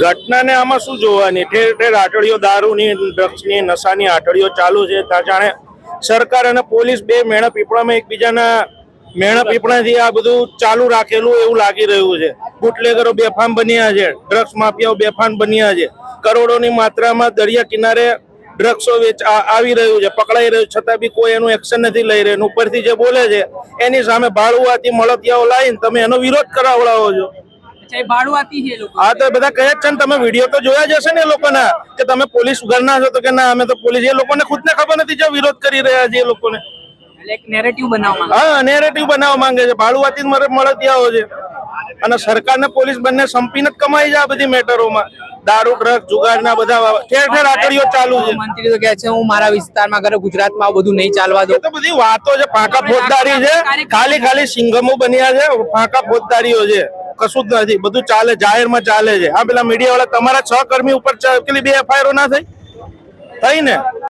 ઘટનાને આમાં શું જોવાની? ઠેર ઠેર આટડીઓ દારૂની, ડ્રગ્સની, નશાની આટડીઓ ચાલુ છે. ત્યાં જાણે સરકાર અને પોલીસ બે મેણા પીપળામાં એકબીજાના મેણા પીપળાથી આ બધું ચાલુ રાખેલું એવું લાગી રહ્યું છે. બુટલેગરો બેફામ બન્યા છે. ડ્રગ્સ માફિયાઓ બેફામ બન્યા છે. કરોડોની માત્રામાં દરિયા કિનારે ડ્રગ્સો વેચ આવી રહ્યું છે. પકડાઈ રહ્યું છતાં બી કોઈ એનું એક્શન નથી લઈ રહ્યું. ઉપરથી જે બોલે છે, એની સામે ભાડુઆથી મળતિયાઓ લાવીને તમે એનો વિરોધ કરાવડાવો છો. હા તો બધા કહે છે તમે વીડિયો તો જોયા જ હશે ને લોકોના કે તમે પોલીસ ઘરના છો તો કે ના અમે તો પોલીસ એ લોકોને ખુદને ખબર નથી જે વિરોધ કરી રહ્યા છે એ લોકોને. એટલે એક નેરેટિવ બનાવવા માંગે. હા નેરેટિવ બનાવવા માંગે છે. ભાડુઆથી જ મળતિયાઓ છે. અને સરકાર પોલીસ બંને સંપીને જ કમાઈ છે આ બધી મેટરોમાં. દારૂ ડ્રગ જુગારના બધા ઠેર ઠેર આકડીઓ ચાલુ છે. મંત્રી તો કહે છે હું મારા વિસ્તારમાં કરે ગુજરાતમાં આ બધું નહીં ચાલવા દઉં. તો બધી વાતો છે ફાંકા ફોજદારી છે. ખાલી ખાલી સિંગમો બન્યા છે ફાંકા ફોજદારીઓ છે. કશું જ નથી. બધું ચાલે, જાહેરમાં ચાલે છે. હા, પેલા મીડિયા વાળા તમારા છ કર્મી ઉપર કેટલી બે એફઆઈઆર ના થઈ? થઈ ને?